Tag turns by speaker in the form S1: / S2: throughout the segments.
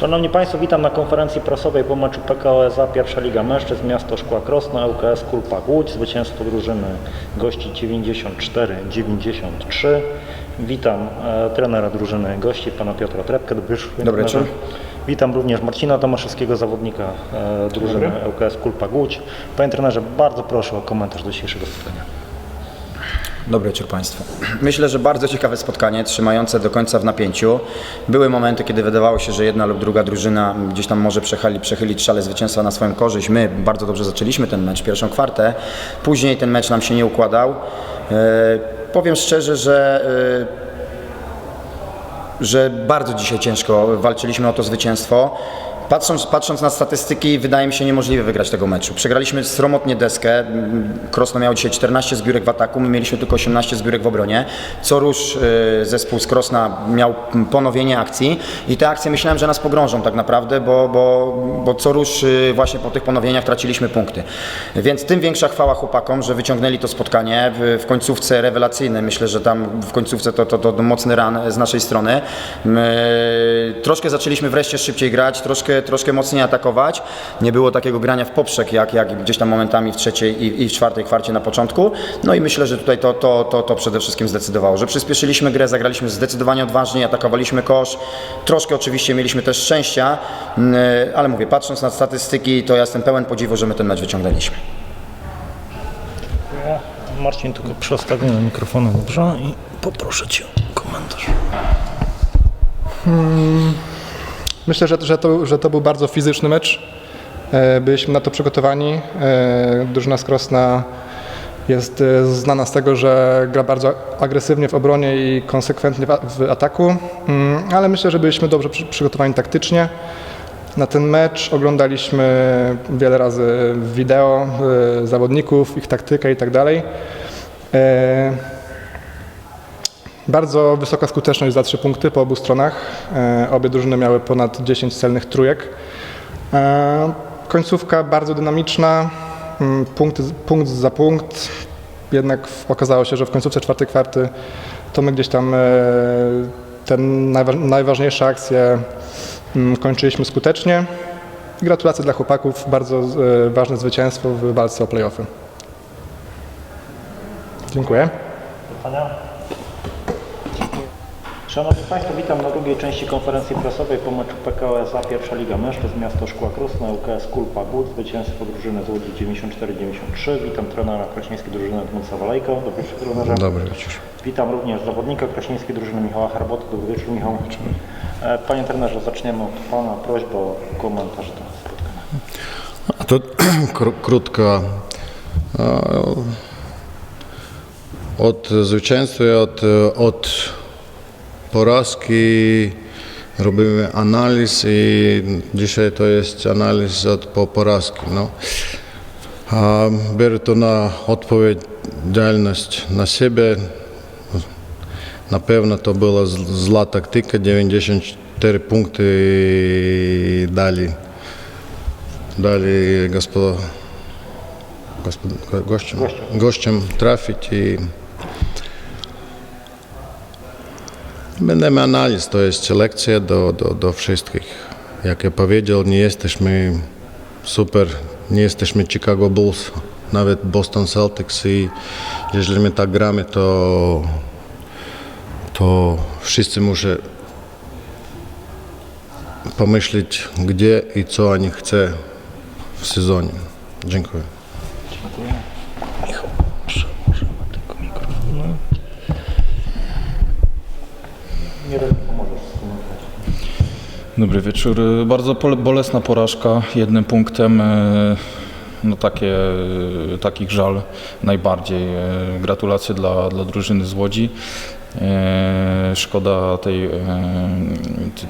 S1: Szanowni Państwo, witam na konferencji prasowej po meczu PKO Pierwsza Liga Mężczyzn Miasto Szkła Krosno, ŁKS Kulpa Łódź, zwycięstwo drużyny gości 94-93. Witam e, trenera drużyny gości, pana Piotra Trepkę. Dobry wieczór. Witam również Marcina Tomaszewskiego, zawodnika e, drużyny ŁKS Kulpa Łódź. Panie trenerze, bardzo proszę o komentarz do dzisiejszego spotkania.
S2: Dobry wieczór Państwu. Myślę, że bardzo ciekawe spotkanie, trzymające do końca w napięciu. Były momenty, kiedy wydawało się, że jedna lub druga drużyna gdzieś tam może przechyli, przechylić szale zwycięstwa na swoją korzyść. My bardzo dobrze zaczęliśmy ten mecz, pierwszą kwartę. Później ten mecz nam się nie układał. E, powiem szczerze, że e, że bardzo dzisiaj ciężko walczyliśmy o to zwycięstwo. Patrząc, patrząc na statystyki, wydaje mi się niemożliwe wygrać tego meczu. Przegraliśmy sromotnie deskę. Krosno miał dzisiaj 14 zbiórek w ataku, my mieliśmy tylko 18 zbiórek w obronie. Co rusz y, zespół z Krosna miał ponowienie akcji i te akcje myślałem, że nas pogrążą tak naprawdę, bo, bo, bo co rusz y, właśnie po tych ponowieniach traciliśmy punkty. Więc tym większa chwała chłopakom, że wyciągnęli to spotkanie w, końcówce rewelacyjne. Myślę, że tam w końcówce to, to, to, to mocny ran z naszej strony. My, troszkę zaczęliśmy wreszcie szybciej grać, troszkę, troszkę mocniej atakować. Nie było takiego grania w poprzek, jak, jak gdzieś tam momentami w trzeciej i, i w czwartej kwarcie na początku. No i myślę, że tutaj to, to, to, to przede wszystkim zdecydowało, że przyspieszyliśmy grę, zagraliśmy zdecydowanie odważniej, atakowaliśmy kosz. Troszkę oczywiście mieliśmy też szczęścia, mm, ale mówię, patrząc na statystyki, to ja jestem pełen podziwu, że my ten mecz wyciągnęliśmy.
S1: Marcin, tylko przestawię mikrofonu, dobrze? I poproszę Cię o komentarz.
S3: Myślę, że, że, to, że to był bardzo fizyczny mecz. E, Byliśmy na to przygotowani. E, Drużyna z Krosna jest e, znana z tego, że gra bardzo agresywnie w obronie i konsekwentnie w ataku, Mm, ale myślę, że byliśmy dobrze przy- przygotowani taktycznie. Na ten mecz oglądaliśmy wiele razy wideo zawodników, ich taktykę i tak bardzo wysoka skuteczność za trzy punkty po obu stronach. E, obie drużyny miały ponad 10 celnych trójek. E, końcówka bardzo dynamiczna, mm, punkt, punkt za punkt. Jednak okazało się, że w końcówce czwartej kwarty to my gdzieś tam e, te najwa- najważniejsze akcje mm, kończyliśmy skutecznie. Gratulacje dla chłopaków, bardzo ważne zwycięstwo w walce o playoffy. Dziękuję.
S1: Pytania? Szanowni Państwo, witam na drugiej części konferencji prasowej po meczu PKO SA Pierwsza Liga Mężczyzn Miasto Szkła Krosna UKS Kulpa Głód, zwycięstwo drużyny z Łodzi 94-93. Witam trenera kraśnieńskiej drużyny Edmundsa Walejka. Dobry wieczór trenerze.
S4: Dobry wieczór.
S1: Witam również zawodnika kraśnieńskiej drużyny Michała Harboty. Dobry wieczór Michał. Dobry. Panie trenerze, zaczniemy od Pana. Prośba o komentarz do spotkania.
S4: A to krótko. E, od zwycięstwa, od, od porażki robimy analiz i dzisiaj to jest analiz od po porażki. No. A biorę to na odpowiedzialność na siebie. Na pewno to była zła taktyka, 94 punkty dali dali gospodo, gospod, gościom, gościom trafić i będziemy analiz, to jest lekcja do, do, do wszystkich. Jak ja powiedział, nie jesteśmy super, nie jesteśmy Chicago Bulls, nawet Boston Celtics i jeżeli my tak gramy, to, to wszyscy muszą pomyśleć, gdzie i co oni chcą w sezonie. Dziękuję.
S1: Michał, przełożymy tego mikrofonu.
S5: Dobry wieczór. Bardzo bolesna porażka jednym punktem. e, No takie, takich żal najbardziej. E, Gratulacje dla, dla drużyny z Łodzi. E, Szkoda tej, e,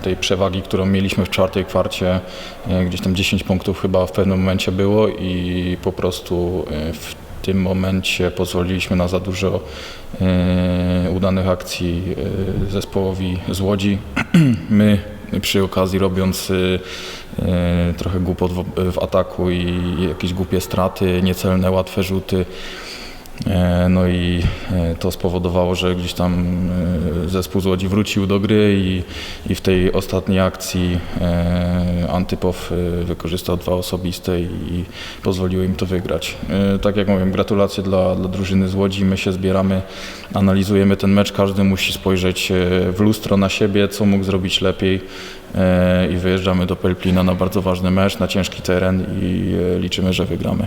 S5: tej przewagi, którą mieliśmy w czwartej kwarcie. E, Gdzieś tam 10 punktów chyba w pewnym momencie było i po prostu e, w tym momencie pozwoliliśmy na za dużo e, udanych akcji e, zespołowi z Łodzi. My przy okazji robiąc e, trochę głupot w, ataku i jakieś głupie straty, niecelne, łatwe rzuty, No i to spowodowało, że gdzieś tam zespół z Łodzi wrócił do gry i, i w tej ostatniej akcji e, Antypow e, wykorzystał dwa osobiste i pozwoliło im to wygrać. E, Tak jak mówię, gratulacje dla, dla drużyny z Łodzi. My się zbieramy, analizujemy ten mecz. Każdy musi spojrzeć e, w lustro na siebie, co mógł zrobić lepiej e, i wyjeżdżamy do Pelplina na bardzo ważny mecz, na ciężki teren i e, liczymy, że wygramy.